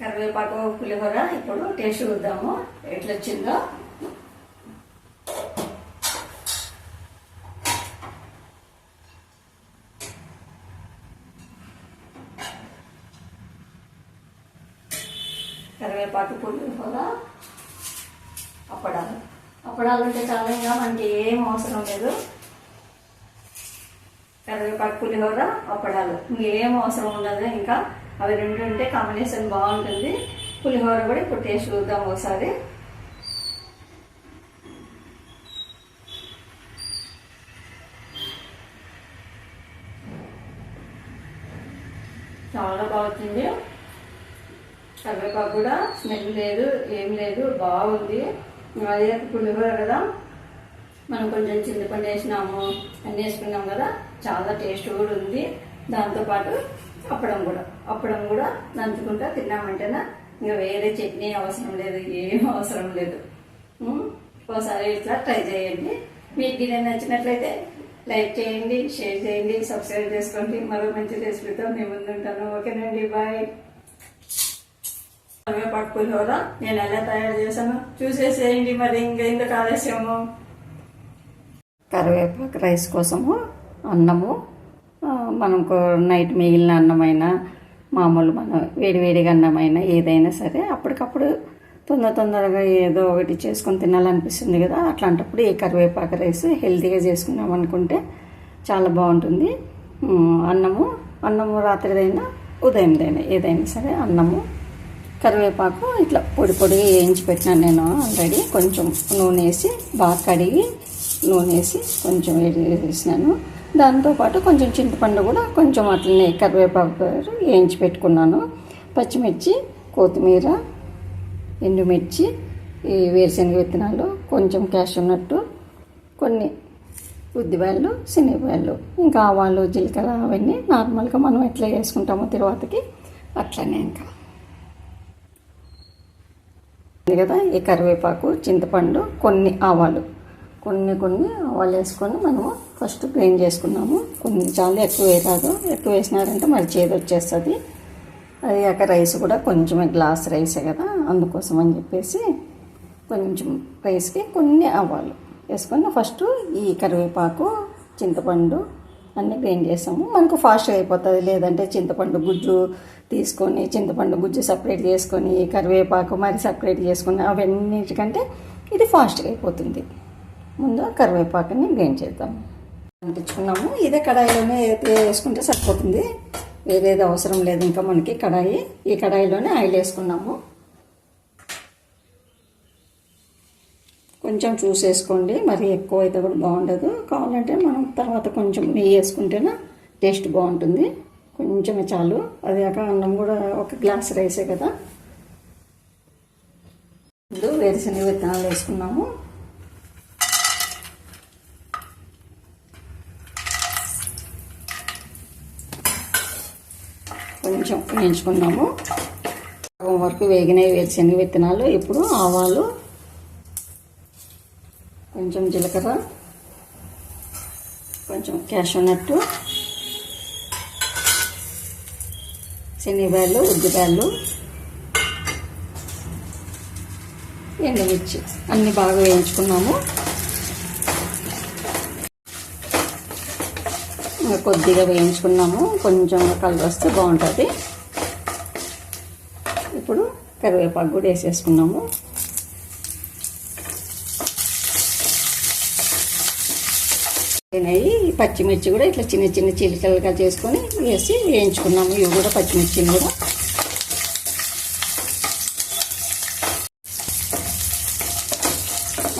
కరివేపాకు పులిహోర ఇప్పుడు టేస్ట్ చూద్దాము. ఎట్లా వచ్చిందో కరివేపాకు పులిహోర అప్పడాలు. అప్పడాలు అంటే చాలా ఇంకా మనకి ఏం అవసరం లేదు. కరివేపాకు పులిహోర అప్పడాలు. ఇంకేం అవసరం ఉండదు ఇంకా. అవి రెండు ఉంటే కాంబినేషన్ బాగుంటుంది. పులిహోర కూడా ఇప్పుడు టేస్ట్ చూద్దాం ఒకసారి. చాలా బాగుంటుంది కరివేపాకు కూడా స్మెల్ లేదు ఏం లేదు బాగుంది. అదే పులిహోర కదా. మనం కొంచెం చింతపండు వేసినాము అన్నీ వేసుకున్నాం కదా. చాలా టేస్ట్ కూడా ఉంది. దాంతోపాటు అప్పడం కూడా. అప్పడం కూడా నంచుకుంటా తిన్నామంటేనా ఇంకా వేరే చట్నీ అవసరం లేదు ఏం అవసరం లేదు. ఒకసారి ఇట్లా ట్రై చేయండి. మీకు ఇది నచ్చినట్లయితే లైక్ చేయండి షేర్ చేయండి సబ్స్క్రైబ్ చేసుకోండి. మరో మంచి రెసిపీతో మేము ముందుంటాను ఓకేనండి బాయ్. కరివేపాకు పులిహోర నేను ఎలా తయారు చేశాను చూసేసేయండి మరి ఇంకా ఎందుకు ఆలస్యము. కరివేపాకు రైస్ కోసము అన్నము మనకు నైట్ మిగిలిన అన్నమైనా మామూలు మనం వేడివేడిగా అన్నమైనా ఏదైనా సరే అప్పటికప్పుడు తొందర తొందరగా ఏదో ఒకటి చేసుకొని తినాలనిపిస్తుంది కదా అట్లాంటప్పుడు ఈ కరివేపాకు రైస్ హెల్తీగా చేసుకున్నాం అనుకుంటే చాలా బాగుంటుంది. అన్నము అన్నము రాత్రిదైనా ఉదయందైనా ఏదైనా సరే అన్నము కరివేపాకు ఇట్లా పొడి పొడిగా వేయించి పెట్టినాను నేను ఆల్రెడీ. కొంచెం నూనె వేసి బాగా కడిగి నూనె వేసి కొంచెం వేడి వేసినాను. దాంతోపాటు కొంచెం చింతపండు కూడా కొంచెం అట్లనే కరివేపాకు వేయించి పెట్టుకున్నాను. పచ్చిమిర్చి కొత్తిమీర ఎండుమిర్చి ఈ వేరుశనగ విత్తనాలు కొంచెం క్యాష్ ఉన్నట్టు కొన్ని ఉద్దిపాయలు శనగపాయలు ఇంకా ఆవాలు జీలకర్ర అవన్నీ నార్మల్గా మనం ఎట్లా వేసుకుంటామో తర్వాతకి అట్లనే ఇంకా. కదా ఈ కరివేపాకు చింతపండు కొన్ని ఆవాలు. కొన్ని కొన్ని ఆవాలు వేసుకొని మనము ఫస్ట్ గ్రైండ్ చేసుకున్నాము. కొన్ని చాలా ఎక్కువ వేయరాదు. ఎక్కువ వేసినారంటే మరి చేదు వచ్చేస్తుంది. అది కాక రైస్ కూడా కొంచెం గ్లాస్ రైసే కదా అందుకోసం అని చెప్పేసి కొంచెం రైస్కి కొన్ని ఆవాలు వేసుకొని ఫస్ట్ ఈ కరివేపాకు చింతపండు అన్నీ గ్రైండ్ చేస్తాము. మనకు ఫాస్ట్గా అయిపోతుంది. లేదంటే చింతపండు గుజ్జు తీసుకొని చింతపండు గుజ్జు సపరేట్ చేసుకొని కరివేపాకు మరి సపరేట్ చేసుకొని అవన్నిటికంటే ఇది ఫాస్ట్గా అయిపోతుంది. ముందు కరివేపాకుని గ్రైండ్ చేద్దాం. అంటించుకున్నాము. ఇదే కడాయిలోనే వేసుకుంటే సరిపోతుంది. వేరేది అవసరం లేదు ఇంకా మనకి కడాయి. ఈ కడాయిలోనే ఆయిల్ వేసుకున్నాము. కొంచెం చూసేసుకోండి మరి ఎక్కువ అయితే కూడా బాగుండదు. కావాలంటే మనం తర్వాత కొంచెం నెయ్యి వేసుకుంటేనే టేస్ట్ బాగుంటుంది. కొంచెమే చాలు. అది కాక అన్నం కూడా ఒక గ్లాస్ రైసే కదా. ముందు వేరుశనగ విత్తనాలు వేసుకున్నాము. కొంచెం వేయించుకున్నాము సగం వరకు వేగినాయి వేరుశనగ విత్తనాలు ఇప్పుడు ఆవాలు కొంచెం జీలకర్ర కొంచెం క్యాష్ ఉన్నట్టు శనగపాయలు ఉద్దిపాయలు ఎండుమిర్చి అన్నీ బాగా వేయించుకున్నాము. కొద్దిగా వేయించుకున్నాము. కొంచెం కలర్ వస్తే బాగుంటుంది. ఇప్పుడు కరివేపాకు కూడా వేసేసుకున్నాము. అయినాయి. పచ్చిమిర్చి కూడా ఇట్లా చిన్న చిన్న చిలికలుగా చేసుకొని వేసి వేయించుకున్నాము. ఇవి కూడా పచ్చిమిర్చిని కూడా.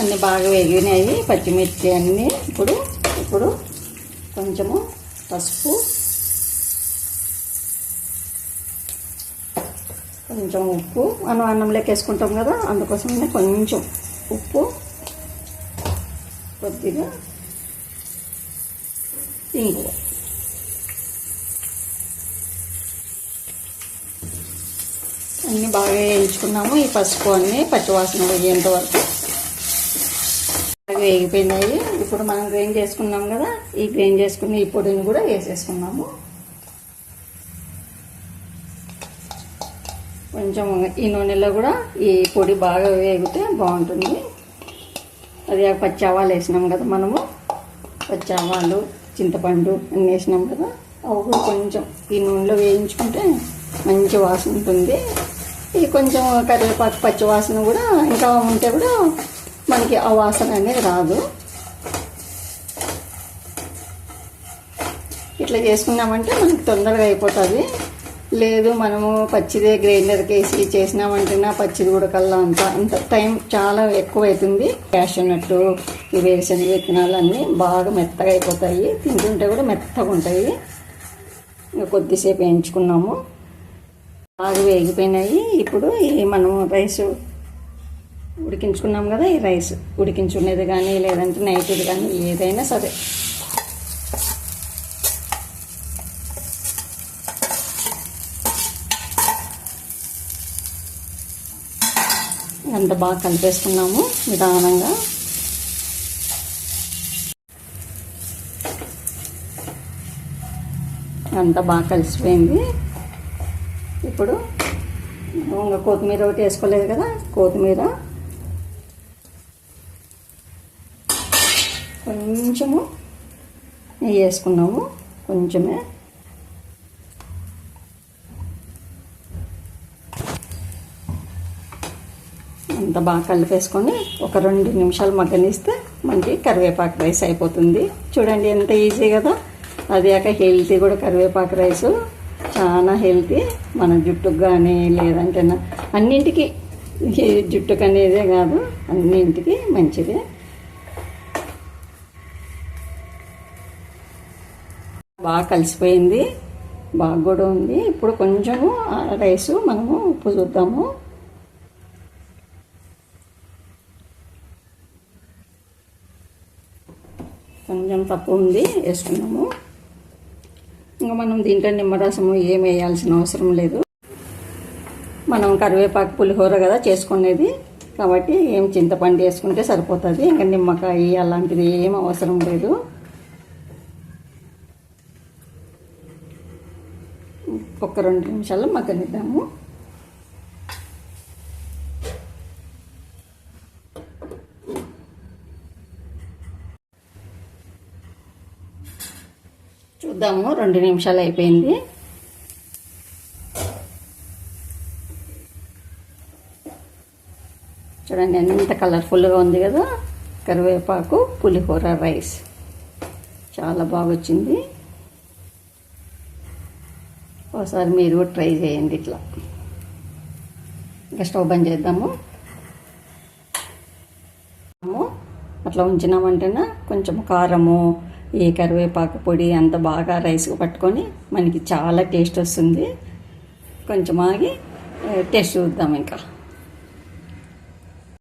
అన్నీ బాగా వేగినాయి. పచ్చిమిర్చి అన్నీ ఇప్పుడు ఇప్పుడు కొంచెము పసుపు కొంచెం ఉప్పు. మనం అన్నంలోకి వేసుకుంటాం కదా అందుకోసమే కొంచెం ఉప్పు కొద్దిగా ఇంగువ. అన్నీ బాగా వేయించుకున్నాము. ఈ పసుపు అన్నీ పచ్చివాసన పోయేంత వరకు. వేగిపోయినాయి. ఇప్పుడు మనం గ్రైండ్ చేసుకున్నాం కదా ఈ గ్రైండ్ చేసుకున్న ఈ పొడిని కూడా వేసేసుకున్నాము. కొంచెం ఈ నూనెలో కూడా ఈ పొడి బాగా వేగితే బాగుంటుంది. అది ఆ పచ్చి ఆవాలు వేసినాం కదా మనము. పచ్చి ఆవాలు చింతపండు అన్నీ వేసినాం కదా. అవి కొంచెం ఈ నూనెలో వేయించుకుంటే మంచి వాసన ఉంటుంది. ఈ కొంచెం కరివేపాకు పచ్చి వాసన కూడా ఇంకా ఉంటే కూడా మనకి ఆ వాసన అనేది రాదు. ఇట్లా చేసుకున్నామంటే మనకి తొందరగా అయిపోతుంది. లేదు మనము పచ్చిదే గ్రైండర్కి వేసి చేసినామంటే నా పచ్చిది ఉడకల్లా అంత అంత టైం చాలా ఎక్కువ అవుతుంది క్యాషనట్టు ఈ వేరుశనగ విత్తనాలు అన్నీ బాగా మెత్తగా అయిపోతాయి. తింటుంటే కూడా మెత్తగా ఉంటాయి. ఇంకా కొద్దిసేపు వేయించుకున్నాము. బాగా వేగిపోయినాయి. ఇప్పుడు ఈ మనము రైస్ ఉడికించుకున్నాం కదా ఈ రైస్. ఉడికించుకునేది కానీ లేదంటే నైట్ది కానీ ఏదైనా సరే. అంత బాగా కలిపేసుకున్నాము నిదానంగా. అంత బాగా కలిసిపోయింది. ఇప్పుడు ఇంకా కొత్తిమీర ఒకటి వేసుకోలేదు కదా కొత్తిమీర. కొంచెము నెయ్యి వేసుకున్నాము కొంచెమే. అంత బాగా కలిపేసుకొని ఒక రెండు నిమిషాలు మగ్గనిస్తే మనకి కరివేపాకు రైస్ అయిపోతుంది. చూడండి ఎంత ఈజీ కదా. అది కాక హెల్తీ కూడా కరివేపాకు రైస్. చాలా హెల్తీ. మన జుట్టుకు కానీ లేదంటే అన్నింటికి జుట్టుకు అనేదే కాదు అన్నింటికి మంచిదే. బాగా కలిసిపోయింది. బాగా కూడా ఉంది. ఇప్పుడు కొంచెము రైసు మనము ఉప్పు చూద్దాము. కొంచెం తక్కువ ఉంది వేసుకున్నాము. ఇంకా మనం దీంట్లో నిమ్మరసము ఏం వేయాల్సిన అవసరం లేదు. మనం కరివేపాకు పులిహోర కదా చేసుకునేది. కాబట్టి ఏం చింతపండు వేసుకుంటే సరిపోతుంది. ఇంకా నిమ్మకాయ అలాంటిది ఏం అవసరం లేదు. ఒక రెండు నిమిషాలు మగ్గనిద్దాము. చూద్దాము రెండు నిమిషాలు అయిపోయింది. చూడండి ఎంత కలర్ఫుల్గా ఉంది కదా. కరివేపాకు పులిహోర రైస్. చాలా బాగా వచ్చింది ఒకసారి మీరు కూడా ట్రై చేయండి ఇట్లా. ఇంకా స్టవ్ బంద్ చేద్దాము. అట్లా ఉంచినామంటేనే కొంచెం కారము ఈ కరివేపాకు పొడి అంత బాగా రైస్కి పట్టుకొని మనకి చాలా టేస్ట్ వస్తుంది. కొంచెం ఆగి టేస్ట్ చూద్దాం ఇంకా.